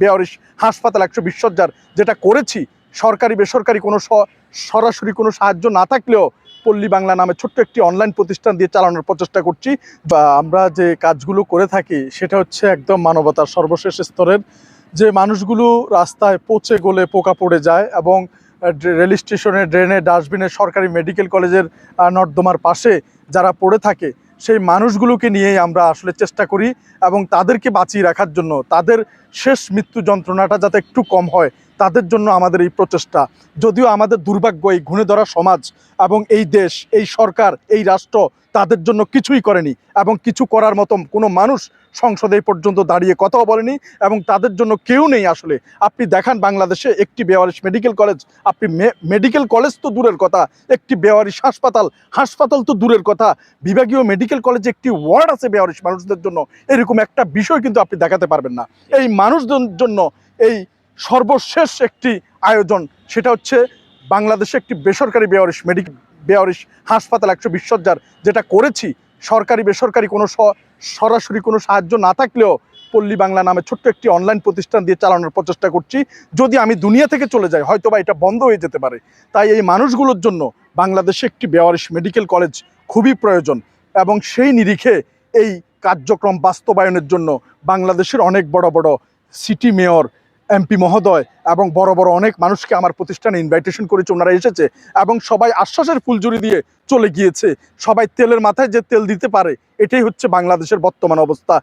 Bearish হাসপাতাল একশো বিশ্বজ্জার যেটা করেছি, সরকারি, বেসরকারি কোনো সরাসরি কোনো সাহায্য না থাকলেও পল্লী বাংলা নামে ছোট্ট একটি অনলাইন প্রতিষ্ঠান দিয়ে চালানোর প্রচেষ্টা করছি। বা আমরা যে কাজগুলো করে থাকি, সেটা হচ্ছে একদম মানবতার সর্বশেষ স্তরের যে মানুষগুলো রাস্তায় পচে গলে পোকা পড়ে যায় এবং রেল স্টেশনে, ড্রেনে, ডাস্টবিনে, সরকারি মেডিকেল কলেজের নর্দমার পাশে যারা পড়ে থাকে সেই মানুষগুলোকে নিয়েই আমরা আসলে চেষ্টা করি এবং তাদেরকে বাঁচিয়ে রাখার জন্য তাদের শেষ মৃত্যু যন্ত্রণাটা যাতে একটু কম হয় তাদের জন্য আমাদের এই প্রচেষ্টা। যদিও আমাদের দুর্ভাগ্য এই ঘুণে ধরা সমাজ এবং এই দেশ, এই সরকার, এই রাষ্ট্র তাদের জন্য কিছুই করেনি এবং কিছু করার মতো কোনো মানুষ সংসদে পর্যন্ত দাঁড়িয়ে কথাও বলেনি এবং তাদের জন্য কেউ নেই আসলে। আপনি দেখান বাংলাদেশে একটি বেওয়ারিশ মেডিকেল কলেজ। আপনি মেডিকেল কলেজ তো দূরের কথা, একটি বেওয়ারিশ হাসপাতাল হাসপাতাল তো দূরের কথা। বিভাগীয় মেডিকেল কলেজে একটি ওয়ার্ড আছে বেওয়ারিশ মানুষদের জন্য। এরকম একটা বিষয় কিন্তু আপনি দেখাতে পারবেন না। এই মানুষদের জন্য এই সর্বশেষ একটি আয়োজন, সেটা হচ্ছে বাংলাদেশে একটি বেসরকারি বেওয়ারিশ মেডিকেল বেয়ারিশ হাসপাতাল একশো বিশ্বজ্জার যেটা করেছি। সরকারি, বেসরকারি কোনো সরাসরি কোনো সাহায্য না থাকলেও পল্লী বাংলা নামে ছোট্ট একটি অনলাইন প্রতিষ্ঠান দিয়ে চালানোর প্রচেষ্টা করছি। যদি আমি দুনিয়া থেকে চলে যাই হয়তো বা এটা বন্ধ হয়ে যেতে পারে। তাই এই মানুষগুলোর জন্য বাংলাদেশে একটি বেওয়ারিশ মেডিকেল কলেজ খুবই প্রয়োজন এবং সেই নিরিখে এই কার্যক্রম বাস্তবায়নের জন্য বাংলাদেশের অনেক বড় বড় সিটি মেয়র এমপি মহোদয় এবং বড় বড় অনেক মানুষকে আমার প্রতিষ্ঠানে ইনভাইটেশন করেছে, ওনারা এসেছে এবং সবাই আশ্বাসের ফুলজুরি দিয়ে চলে গিয়েছে। সবাই তেলের মাথায় যে তেল দিতে পারে, এটাই হচ্ছে বাংলাদেশের বর্তমান অবস্থা।